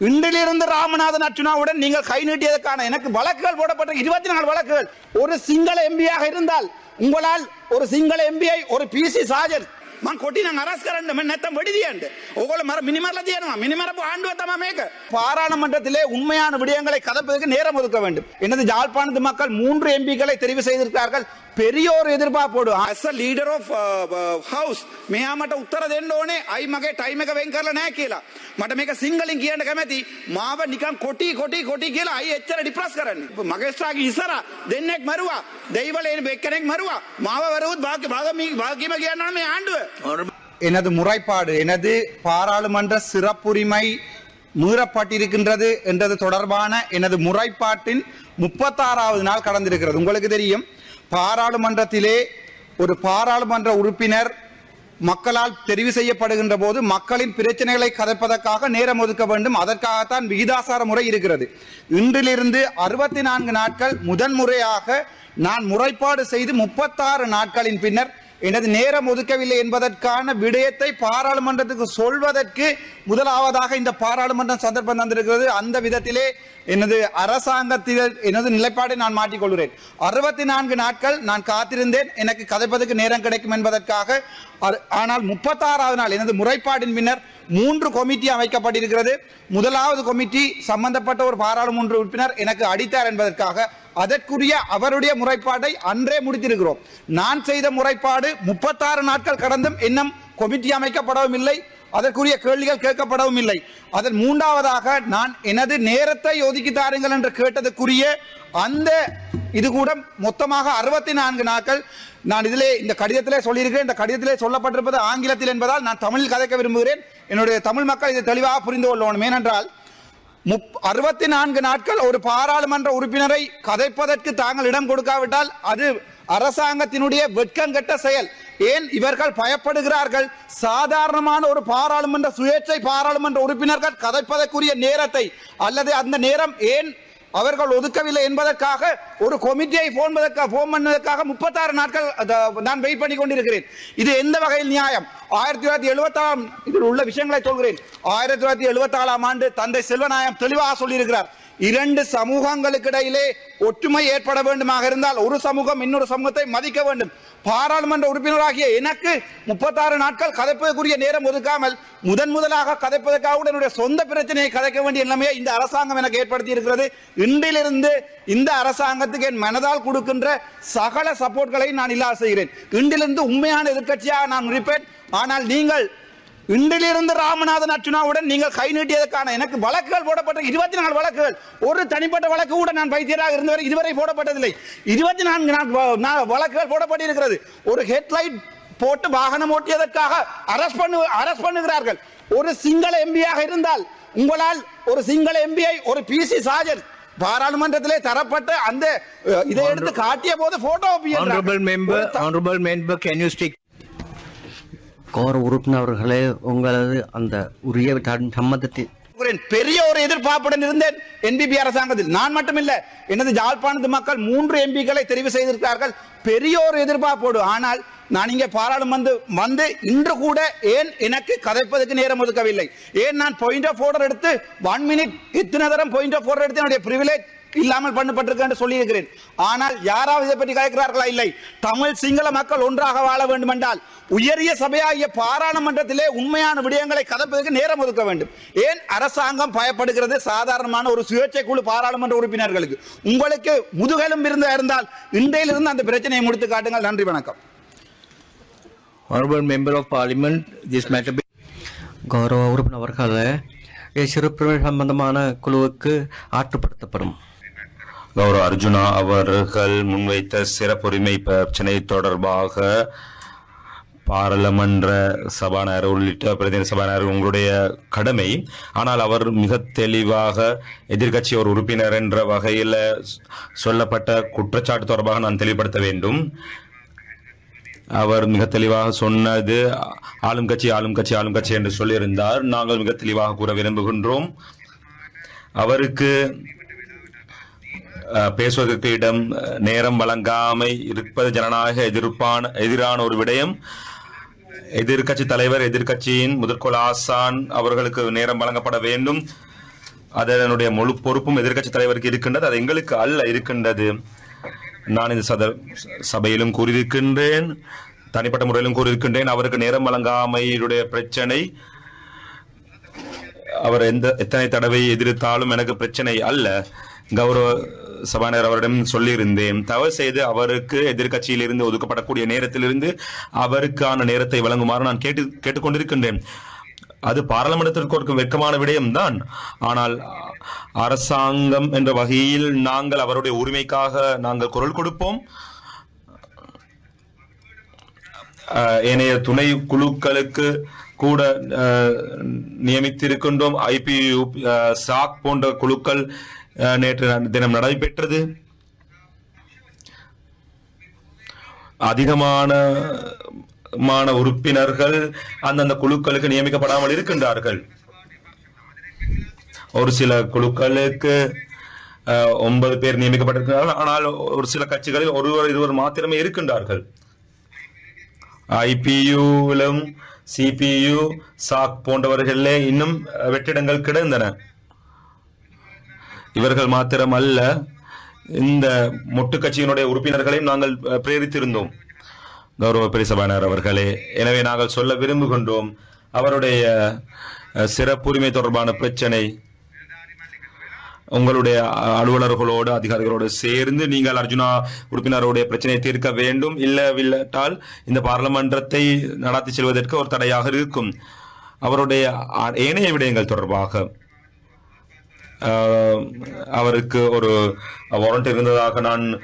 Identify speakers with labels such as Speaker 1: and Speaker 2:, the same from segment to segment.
Speaker 1: இன்றிலிருந்து ராமநாதன் அர்ச்சுனாவுடன் நீங்கள் கை நீட்டியதற்கான எனக்கு வழக்குகள் போடப்பட்ட இருபத்தி நாலு வழக்குகள். ஒரு சிங்கள எம்பியாக இருந்தால் உங்களால் ஒரு சிங்கள எம்பியை ஒரு பிசி சாஜன் මං කොටි නම් අරස් කරන්න මෙ නැත්තම් වෙඩි දියන්න ඕගොල්ලෝ මර මිනිමරලා තියෙනවා මිනිමරපු ආණ්ඩුව තමයි මේක பாராளுமன்றத்திலே உண்மையான விடயங்களை கதப்பதற்கு நேரம் ஒதுக்க வேண்டும் எனது ஜாழ்ப்பாணத்து மக்கள் மூன்று எம்பிக்களை தெரிவு செய்திருக்கிறார்கள் பெரிய ஒரு எதிர்பார்ப்போடு as a leader of uh, uh, house මෙයා මට උත්තර දෙන්න ඕනේ අයි මගේ ටයිම් එක වෙන් කරලා නැහැ කියලා මට මේක සිංහලෙන් කියන්න කැමැති මාව නිකන් කොටි කොටි කොටි කියලා අයි එච්චර ඩිප්‍රස් කරන්නේ මගේස්ත්‍රාගේ ඉස්සර දෙන්නෙක් මරුවා දෙයිවල එක්කෙනෙක් මරුවා මාව වරුවත් භාග්‍ය භාගමී භාග්‍යම කියන්න මේ ආණ්ඩුව எனது முறைப்பாடு எனது பாராளுமன்ற சிறப்புரிமை மீறப்பட்டிருக்கின்றது என்றது தொடர்பான எனது முறைப்பாட்டின் முப்பத்தாறாவது நாள் கடந்திருக்கிறது. உங்களுக்கு தெரியும் பாராளுமன்றத்திலே ஒரு பாராளுமன்ற உறுப்பினர் மக்களால் தெரிவு செய்யப்படுகின்ற போது மக்களின் பிரச்சனைகளை கதைப்பதற்காக நேரம் ஒதுக்க வேண்டும். அதற்காகத்தான் விகிதாசார முறை இருக்கிறது. இன்றிலிருந்து அறுபத்தி நான்கு நாட்கள் முதன்முறையாக நான் முறைப்பாடு செய்து முப்பத்தாறு நாட்களின் பின்னர் எனது நேரம் ஒதுக்கவில்லை என்பதற்கான விடயத்தை பாராளுமன்றத்துக்கு சொல்வதற்கு முதலாவதாக இந்த பாராளுமன்றம் சந்தர்ப்பம் தந்திருக்கிறது. அந்த விதத்திலே எனது அரசாங்கத்தில் எனது நிலைப்பாடை நான் மாற்றிக்கொள்கிறேன். அறுபத்தி நான்கு நாட்கள் நான் காத்திருந்தேன். எனக்கு கதைப்பதற்கு நேரம் கிடைக்கும் என்பதற்காக. ஆனால் முப்பத்தாறாவது நாள் எனது முறைப்பாடின் பின்னர் மூன்று கொமிட்டி அமைக்கப்பட்டிருக்கிறது. முதலாவது கொமிட்டி சம்பந்தப்பட்ட ஒரு பாராளுமன்ற உறுப்பினர் எனக்கு அடித்தார் என்பதற்காக அதற்குரிய அவருடைய முறைப்பாட்டை அன்றே முடித்திருக்கிறோம். நான் செய்த முறைப்பாடு முப்பத்தாறு நாட்கள் கடந்தும் இன்னும் கொமிட்டி அமைக்கப்படவும் இல்லை அதற்குரிய கேள்விகள் கேட்கப்படவும் இல்லை அதன் மூன்றாவதாக நான் எனது நேரத்தை ஒதுக்கி தாருங்கள் என்று கேட்டதற்குரிய அந்த இது கூட மொத்தமாக அறுபத்தி நான்கு நாட்கள் நான் இதிலே இந்த கடிதத்திலே சொல்லியிருக்கிறேன். இந்த கடிதத்திலே சொல்லப்பட்டிருப்பது ஆங்கிலத்தில் என்பதால் நான் தமிழில் கதைக்க விரும்புகிறேன். என்னுடைய தமிழ் மக்கள் இதை தெளிவாக புரிந்து கொள்ளணும். ஏனென்றால் அறுபத்தி நான்கு நாட்கள் ஒரு பாராளுமன்ற உறுப்பினரை கதைப்பதற்கு தாங்கள் இடம் கொடுக்காவிட்டால் அது அரசாங்கத்தினுடைய வெட்கங்கெட்ட செயல். ஏன் இவர்கள் பயப்படுகிறார்கள்? சாதாரணமான ஒரு பாராளுமன்ற சுயேட்சை பாராளுமன்ற உறுப்பினர்கள் கதைப்பதற்குரிய நேரத்தை அல்லது அந்த நேரம் ஏன் அவர்கள் ஒதுக்கவில்லை என்பதற்காக ஒரு கொமிட்டியை போன் போன் பண்ணதற்காக முப்பத்தாறு நாட்கள் நான் வெயிட் பண்ணி கொண்டிருக்கிறேன். இது எந்த வகையில் நியாயம்? ஆயிரத்தி தொள்ளாயிரத்தி எழுபத்தாம் இதில் உள்ள விஷயங்களை சொல்கிறேன். ஆயிரத்தி தொள்ளாயிரத்தி எழுபத்தாலாம் ஆண்டு தந்தை செல்வநாயம் தெளிவாக சொல்லியிருக்கிறார். இரண்டு சமூகங்களுக்கு இடையிலே ஒற்றுமை ஏற்பட வேண்டுமாக இருந்தால் ஒரு சமூகம் இன்னொரு சமூகத்தை மதிக்க வேண்டும். பாராளுமன்ற உறுப்பினராகிய எனக்கு முப்பத்தாறு நாட்கள் கதைப்பதற்குரிய நேரம் ஒதுக்காமல் முதன் முதலாக கதைப்பதற்காக என்னுடைய சொந்த பிரச்சனையை கதைக்க வேண்டிய நிலைமையை இந்த அரசாங்கம் எனக்கு ஏற்படுத்தி இருக்கிறது இன்றிலிருந்து இந்த அரசாங்கத்துக்கு என் மனதால் கொடுக்கின்ற சகல சப்போர்ட்களை நான் இல்லாத செய்கிறேன். இன்றிலிருந்து உண்மையான எதிர்க்கட்சியாக நான் இருப்பேன். ஆனால் நீங்கள் இன்றிலிருந்து ராமநாதன் அர்ச்சுனாவுடன் நீங்கள் கை நீட்டியதற்கான எனக்கு வழக்குகள் போடப்பட்ட இருபத்தி நாலு வழக்குகள். ஒரு தனிப்பட்ட வழக்கு கூட நான் வைத்தியராக இருந்தவரை இதுவரை போடப்பட்டதில்லை. இருபத்தி நான்கு வழக்குகள் போடப்பட்டிருக்கிறது. ஒரு ஹெட்லைட் போட்டு வாகனம் ஓட்டியதற்காக அரஸ்ட் பண்ணு அரஸ்ட் பண்ணுகிறார்கள். ஒரு சிங்கள எம்பியாக இருந்தால் உங்களால் ஒரு சிங்கள எம்பியை ஒரு பிசி சாஜன் பாராளுமன்றத்திலே தரப்பட்ட அந்த இதை எடுத்து காட்டிய போது photo
Speaker 2: Honorable member, honorable member, can you stick?
Speaker 3: கௌரவ உறுப்பினர்களே உங்களது அந்த உரிய சம்மதத்தை
Speaker 1: பெரிய ஒரு எதிர்பார்ப்புடன் இருந்தேன். என்பிபி அரசாங்கத்தில். நான் மட்டுமில்ல எனது ஜாழ்ப்பாணத்து மக்கள் மூன்று எம்பிக்களை தெரிவு செய்திருக்கிறார்கள். பெரிய ஒரு எதிர்பார்ப்போடு. ஆனால் நான் இங்கே பாராளுமன்ற வந்து இன்று கூட ஏன் எனக்கு கதைப்பதற்கு நேரம் ஒதுக்கவில்லை? ஏன் நான் பாயிண்ட் ஆஃப் ஆர்டர் எடுத்து ஒன் மினிட் இத்தனை தரம் பாயிண்ட் ஆஃப் ஆர்டர் எடுத்து என்னுடைய பிரிவிலேஜ் இல்லாமல் பண்ணப்பட்டிருக்கு என்று சொல்லியிருக்கிறேன். ஆனால் யாராவது இதை பற்றி கேட்கிறார்களா இல்லை. தமிழ் சிங்கள மக்கள் ஒன்றாக வாழ வேண்டும் என்றால் உயரிய சபையாகிய பாராளுமன்றத்திலே உண்மையான விடயங்களை கதப்பதற்கு நேரம் ஒதுக்க வேண்டும். ஏன் அரசாங்கம் பயப்படுகிறது? சாதாரணமான ஒரு சுயேட்சை குழு பாராளுமன்ற உறுப்பினர்களுக்கு. உங்களுக்கு முதுகெலும் இருந்தா இருந்தால் இன்றையிலிருந்து அந்த பிரச்சனையை முடித்து காட்டுங்கள். நன்றி வணக்கம்.
Speaker 2: Honorable member of parliament, this matter be
Speaker 3: கௌரவ உறுப்பினர் அவர்களே இது சிறுபிரிவு சம்பந்தமான குழுவுக்கு ஆற்றுப்படுத்தப்படும்.
Speaker 4: கௌரவ அர்ஜுனா அவர்கள் முன்வைத்த சிறப்புரிமை பிரச்சனை தொடர்பாக பாராளுமன்ற சபாநாயகர் உள்ளிட்ட பிரதிநிதி சபாநாயகர் உங்களுடைய கடமை. ஆனால் அவர் மிக தெளிவாக எதிர்க்கட்சி ஒரு உறுப்பினர் என்ற வகையில் சொல்லப்பட்ட குற்றச்சாட்டு தொடர்பாக நான் தெளிவுபடுத்த வேண்டும். அவர் மிக தெளிவாக சொன்னது ஆளும் கட்சி ஆளும் கட்சி ஆளும் கட்சி என்று சொல்லியிருந்தார். நாங்கள் மிக தெளிவாக கூற விரும்புகின்றோம். அவருக்கு பேசுவதற்கு இடம் நேரம் வழங்காமை இருப்பது ஜனநாயக எதிர்ப்பான எதிரான ஒரு விடயம். எதிர்க்கட்சி தலைவர் எதிர்க்கட்சியின் முதற்கோள் ஆசான் அவர்களுக்கு நேரம் வழங்கப்பட வேண்டும். அதனுடைய முழு பொறுப்பும் எதிர்க்கட்சி தலைவருக்கு இருக்கின்றது. அது எங்களுக்கு அல்ல இருக்கின்றது. நான் இந்த சத சபையிலும் கூறியிருக்கின்றேன். தனிப்பட்ட முறையிலும் கூறியிருக்கின்றேன். அவருக்கு நேரம் வழங்காமையுடைய பிரச்சனை அவர் எந்த எத்தனை தடவை எதிர்த்தாலும் எனக்கு பிரச்சனை அல்ல. கௌரவ சபாநாயகர் அவரிடம் சொல்லியிருந்தேன். தவறு செய்து அவருக்கு எதிர்கட்சியிலிருந்து ஒதுக்கப்படக்கூடிய நேரத்திலிருந்து அவருக்கான நேரத்தை வழங்குமாறு நான் கேட்டு கேட்டுக்கொண்டிருக்கின்றேன். அது பாராளுமன்றத்திற்கு கொடுக்கும் வெட்கமான விடயம்தான். ஆனால் அரசாங்கம் என்ற வகையில் நாங்கள் அவருடைய உரிமைக்காக நாங்கள் குரல் கொடுப்போம். ஏனைய துணை குழுக்களுக்கு கூட நியமித்திருக்கின்றோம். ஐபியு சாக் போன்ற குழுக்கள் நேற்று தினம் நடைபெற்றது. அதிகமான மான உறுப்பினர்கள் அந்தந்த குழுக்களுக்கு நியமிக்கப்படாமல் இருக்கின்றார்கள். ஒரு சில குழுக்களுக்கு ஒன்பது பேர் நியமிக்கப்பட்டிருக்கிறார்கள். ஆனால் ஒரு சில கட்சிகளில் ஒருவர் இருவர் மாத்திரமே இருக்கின்றார்கள். ஐபியுவிலும் சிபியு சாக் போன்றவர்களே இன்னும் வெற்றிடங்கள் கிடந்தன. இவர்கள் மாத்திரம் அல்ல இந்த மொட்டு கட்சியினுடைய உறுப்பினர்களையும் நாங்கள் பிரேரித்திருந்தோம். கௌரவ பெரிசபானார் அவர்களே எனவே நாங்கள் சொல்ல விரும்புகின்றோம் அவருடைய சிறப்புரிமை தொடர்பான பிரச்சனை உங்களுடைய அ- அலுவலர்களோடு அதிகாரிகளோடு சேர்ந்து நீங்கள் அர்ஜுனா உறுப்பினருடைய பிரச்சனையை தீர்க்க வேண்டும் இல்லவில்லாட்டால் இந்த பாராளுமன்றத்தை நடத்தி செல்வதற்கு ஒரு தடையாக இருக்கும். அவருடைய ஏனைய விடயங்கள் தொடர்பாக அவருக்கு ஒரு வாரண்ட் இருந்ததாக நான்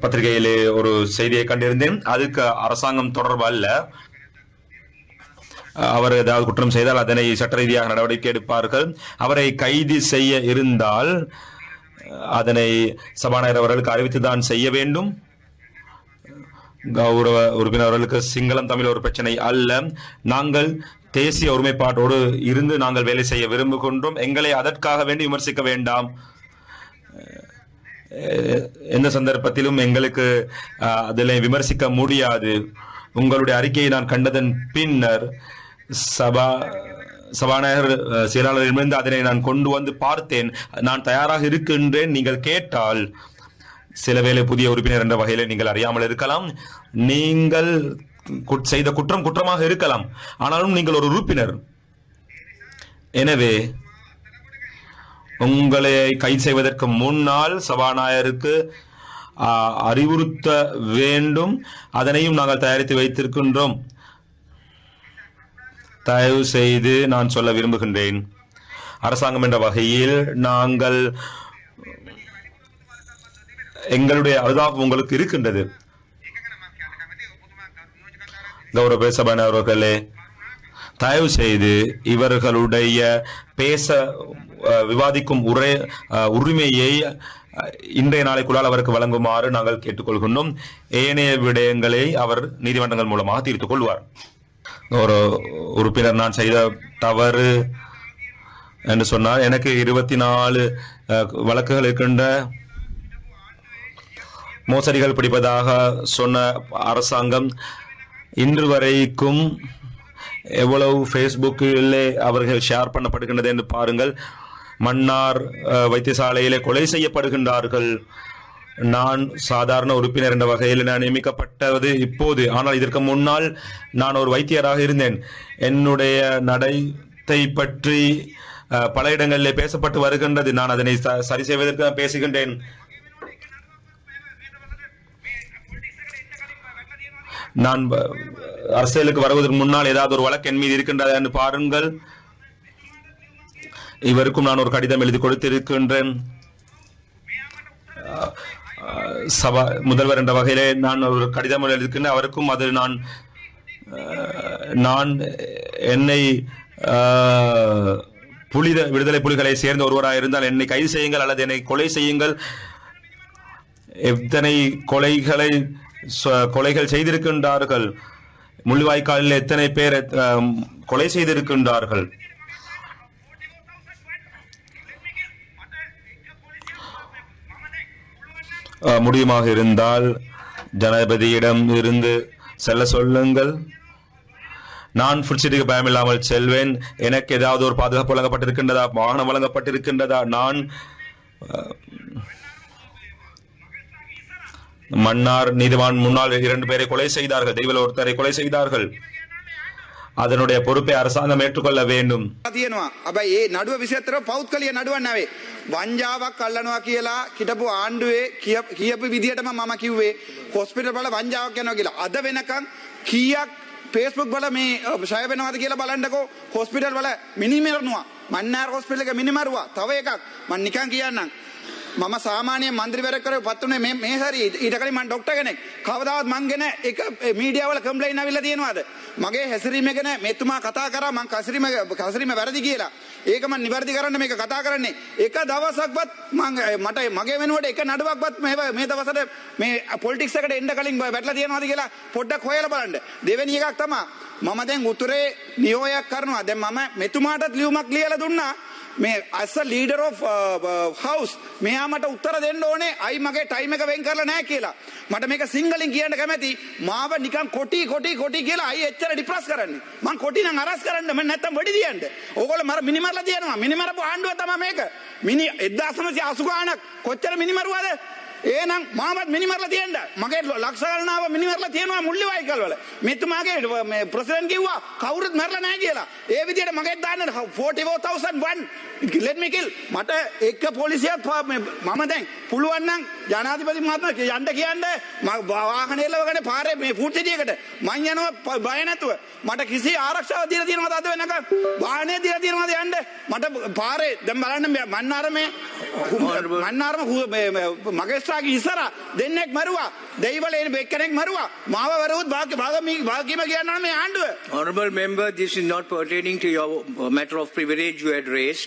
Speaker 4: பத்திரிகையிலே ஒரு செய்தியை கண்டிருந்தேன். அதுக்கு அரசாங்கம் தொடர்பு அல்ல. அவர் ஏதாவது குற்றம் செய்தால் அதனை சட்ட ரீதியாக நடவடிக்கை எடுப்பார்கள். அவரை கைது செய்ய இருந்தால் அதனை சபாநாயகர் அவர்களுக்கு அறிவித்துதான் செய்ய வேண்டும். கௌரவ உறுப்பினர்களுக்கு சிங்களம் தமிழ் ஒரு பிரச்சனை அல்ல. நாங்கள் தேசிய ஒருமைப்பாட்டோடு இருந்து நாங்கள் வேலை செய்ய விரும்புகின்றோம். எங்களை அதற்காக வேண்டி விமர்சிக்க வேண்டாம். எந்த சந்தர்ப்பத்திலும் எங்களுக்கு அதில் விமர்சிக்க முடியாது. உங்களுடைய அறிக்கையை நான் கண்டதன் பின்னர் சபா சபாநாயகர் அஹ், செயலாளரிடமிருந்து அதனை நான் கொண்டு வந்து பார்த்தேன். நான் தயாராக இருக்கின்றேன். நீங்கள் கேட்டால் சில வேளை புதிய உறுப்பினர் என்ற வகையில் நீங்கள் அறியாமல் இருக்கலாம். நீங்கள் செய்த குற்றம் குற்றமாக இருக்கலாம். ஆனாலும் நீங்கள் ஒரு உறுப்பினர். எனவே உங்களை கைது செய்வதற்கு முன்னால் சபாநாயகருக்கு அறிவுறுத்த வேண்டும். அதனையும் நாங்கள் தயாரித்து வைத்திருக்கின்றோம். தயவு செய்து நான் சொல்ல விரும்புகின்றேன். அரசாங்கம் என்ற வகையில் நாங்கள் எங்களுடைய அனுதாபம் உங்களுக்கு இருக்கின்றது. கௌரவ சபாநாயகர் அவர்களே தயவு செய்து இவர்களுடைய பேச விவாதிக்கும் உரை உரிமையை இன்றைய நாளைக்குள்ளால் அவருக்கு வழங்குமாறு நாங்கள் கேட்டுக்கொள்கின்றோம். ஏனைய விடயங்களை அவர் நீதிமன்றங்கள் மூலமாக தீர்த்துக் கொள்வார். ஒரு உறுப்பினர் நான் செய்த தவறு என்று சொன்னால் எனக்கு இருபத்தி நாலு வழக்குகள் இருக்கின்ற மோசடிகள் பிடிப்பதாக சொன்ன அரசாங்கம் இன்று வரைக்கும் எவ்வளவு ஃபேஸ்புக்கிலே அவர்கள் ஷேர் பண்ணப்படுகின்றது என்று பாருங்கள். மன்னார் வைத்தியசாலையிலே கொலை செய்யப்படுகின்றார்கள். நான் சாதாரண உறுப்பினர் என்ற வகையில் நான் நியமிக்கப்பட்டது இப்போது. ஆனால் இதற்கு முன்னால் நான் ஒரு வைத்தியராக இருந்தேன். என்னுடைய நடத்தை பற்றி பல இடங்களிலே பேசப்பட்டு வருகின்றது. நான் அதனை ச- சரி செய்வதற்கு நான் பேசுகின்றேன். நான் வ- அரசியலுக்கு வருவதற்கு முன்னால் ஏதாவது ஒரு வழக்கு என் மீது இருக்கின்றதா என்று பாருங்கள். இவருக்கும் நான் ஒரு கடிதம் எழுதி கொடுத்திருக்கின்றேன். சபா முதல்வர் என்ற வகையிலே நான் ஒரு கடிதம் எழுதியிருக்கின்றேன். அவருக்கும் அது நான் நான் என்னை புலித விடுதலை புலிகளை சேர்ந்த ஒருவராக இருந்தால் என்னை கைது செய்யுங்கள் அல்லது என்னை கொலை செய்யுங்கள். எத்தனை கொலைகளை கொலைகள் செய்திருக்கின்றார்கள். முள்ளிவாய்க்காலில் எத்தனை பேர் கொலை செய்திருக்கின்றார்கள்? முடியுமாக இருந்தால் ஜனாதிபதியிடம் இருந்து செல்ல சொல்லுங்கள். நான் ஃபுட் பயமில்லாமல் செல்வேன். எனக்கு ஏதாவது ஒரு பாதுகாப்பு வழங்கப்பட்டிருக்கின்றதா? வாகனம் வழங்கப்பட்டிருக்கின்றதா? நான் மன்னார் நீதிவான் முன்னாள் இரண்டு பேரை கொலை செய்தார்கள் தெய்வல ஒருத்தரை கொலை செய்தார்கள் அதனுடைய பொறுப்பை அரசாங்கம் ஏற்றுக்கொள்ள வேண்டும்
Speaker 1: තියෙනවා හැබැයි ඒ නඩුව විසිත්තර පෞද්ගලිය නඩුවක් නැවේ වංජාවක් අල්ලනවා කියලා හිටපු ආණ්ඩුවේ කිය- කියපු විදිහටම මම කිව්වේ හොස්පිටල් වල වංජාවක් යනවා කියලා අද වෙනකන් කීයක් ෆේස්බුක් වල මේ අ, ෂය වෙනවද කියලා බලන්නකෝ හොස්පිටල් වල මිනිමරනවා මන්නාර් හොස්පිටල් එක මිනිමරුවා තව එකක් මම නිකන් කියන්නම් මම සාමාන්‍ය මන්ත්‍රීවරයෙක් කරේ පත්තුනේ මේ මේ හරි. ඊට කලින් මම ඩොක්ටර් කෙනෙක්. කවදාවත් මං ගැන එක මීඩියා වල කම්ප්ලේන්ට් ආවිල්ලා තියෙනවද? මගේ හැසිරීම ගැන මෙතුමා කතා කරා මං කසිරීම කසිරීම වැරදි කියලා. ඒක මං නිවැරදි කරන්න මේක කතා කරන්නේ. එක දවසක්වත් මං මට මගේ වෙනුවට එක නඩුවක්වත් මේ මේ දවසට මේ පොලිටික්ස් එකට එන්න කලින් වැටලා තියෙනවද කියලා පොඩ්ඩක් හොයලා බලන්න. දෙවෙනි එකක් තමයි මම දැන් උතුරේ නියෝගයක් කරනවා. දැන් මම මෙතුමාටත් ලියුමක් ලියලා දුන්නා. මේ අස ලීඩර් of uh, uh, හවස් මෙයා මට උත්තර දෙන්න ඕනේ අයි මගේ ටයිම් එක වෙන් කරලා නැහැ කියලා. මට මේක සිංහලෙන් කියන්න කැමැති මාව නිකන් කොටි කොටි කොටි කියලා අයි එච්චර ඩිප්‍රස් කරන්නේ. මං කොටි නම් අරස් කරන්න මම නැත්තම් වෙඩි දියන්න. ඕගොල්ලෝ මර මිනිමරලා තියනවා. මිනිමරපු ආණ්ඩුව තමයි මේක. මිනි 1980 ගාණක්. කොච්චර මිනිමරුවද? ඒනම් මාමත් මිනිමරලා තියෙන්න. මගේ ලක්ෂ ගණනාව මිනිමරලා තියෙනවා මුල්ලිවයිකල් වල. මෙතුමාගේ මේ ප්‍රසිඩන්ට් කිව්වා කවුරුත් මරලා නැහැ කියලා. ඒ විදිහට මගේ දාන්න 44001 let me kill. මට එක පොලිසියක් පා- මේ මම දැන් පුළුවන් නම් ජනාධිපති මහත්මයා යන්න කියන්න. මම වාහනේ එලවගෙන පාරේ මේ ෆුඩ් සිටියකට. මං යනවා ප- බය නැතුව. මට කිසි ආරක්ෂාවක් දීලා තියෙනවද අද වෙනකන් වාහනේ දීලා තියෙනවද යන්න? මට පාරේ දැන් බලන්න මේ මන්නාරමේ මන්නාරම හු- මේ- මේ මගේස්ත්‍රාගේ ඉස්සර දෙන්නෙක් මරුවා. දෙයිවල එන එක්කෙනෙක් මරුවා. මාව වරුවත් භාග්‍ය භාගමී භාග්‍යම කියනවා මේ ආණ්ඩුව.
Speaker 2: Honorable member, this is not pertaining to your uh, matter of privilege. You had raised.